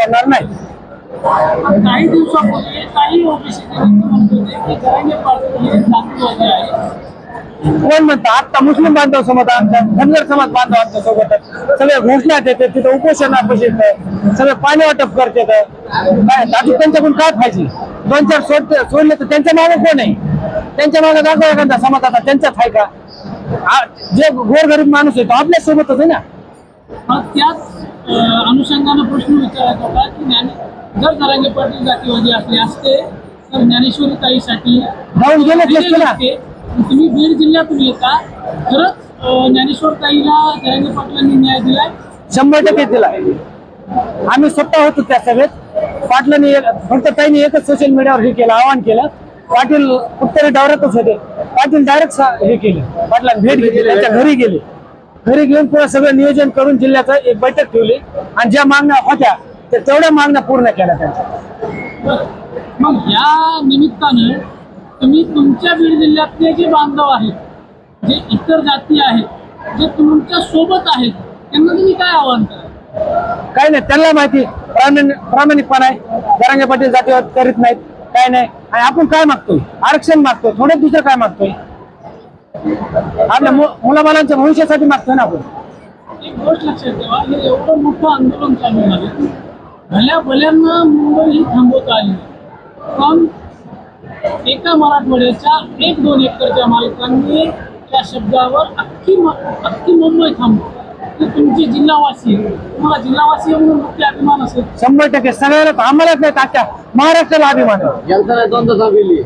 सोडणार नाही. काही दिवसापूर्वी काही ओबीसी कोण म्हणतं? आता मुस्लिम बांधव सोबत आमच्या धनगर समाज बांधव आमच्यासोबत. सगळे घोषणा देते तिथं उपोषणापाशी येतं सगळे पाणी वाटप करते काय आता त्यांच्याकडून काय पाहिजे दोन चार सोडते सोडले तर त्यांच्या मागे कोण आहे? त्यांच्या मागे दाखवा एखादा समाज आता आहे का? जे गोरगरीब माणूस आहे तो आपल्या सोबतच आहे ना? त्याच अनुषंगानं प्रश्न विचारायचा होता की ज्ञाने जर जरांगे पाटील जातीवादी असले असते तर ज्ञानेश्वरी ताईसाठी जाऊन ना. असते. तुम्ही बीड जिल्ह्यातून येता खरंच अं, ज्ञानेश्वर ताईला जरांगे पाटलांनी न्याय दिलाय. शंभर टक्के दिला आम्ही स्वतः होतो त्या सभेत. पाटलांनी एक फक्त त्यांनी एकच सोशल मीडियावर हे केलं आवाहन केलं. पाटील उत्तरे दौऱ्यातच होते. पाटील डायरेक्ट हे केले. पाटलांनी भेट घेतली त्यांच्या घरी गेले. घरी घेऊन पुढे सगळं नियोजन करून जिल्ह्याचं एक बैठक ठेवली. आणि ज्या मागण्या होत्या त्या तेवढ्या मागण्या पूर्ण केल्या त्यांच्या. मग या निमित्तानं तुम्ही तुमच्या बीड जिल्ह्यातले जे बांधव आहेत जे इतर जाती आहेत जे तुमच्यासोबत आहेत त्यांना तुम्ही काय आव्हान करा काही नाही त्यांना माहिती. प्रामाणिक प्रामाणिकपणा आहे. जरांगे पाटील जातीवाद करीत नाहीत. काय नाही. आणि आपण काय मागतोय? आरक्षण मागतोय. थोडं दुसरं काय मागतोय? आपल्या मुलाबालांच्या भविष्यासाठी मागतोय ना आपण. एक गोष्ट लक्षात ठेवा हे एवढं मोठं आंदोलन चालू झालं. भल्या भल्यांना मुंबई ही थांबवता आली पण एका मराठवाड्याच्या एक दोन एकरच्या मालकांनी त्या शब्दावर अख्खी अख्खी मुंबई थांबवली. तुमची जिल्हावासी. तुम्हाला जिल्हावासी म्हणून मुख्य अभिमान असेल. शंभर टक्के. सगळ्याला आम्हालाच नाही अख्ख्या महाराष्ट्राला अभिमान आहे. जनता दोनदा सांगितली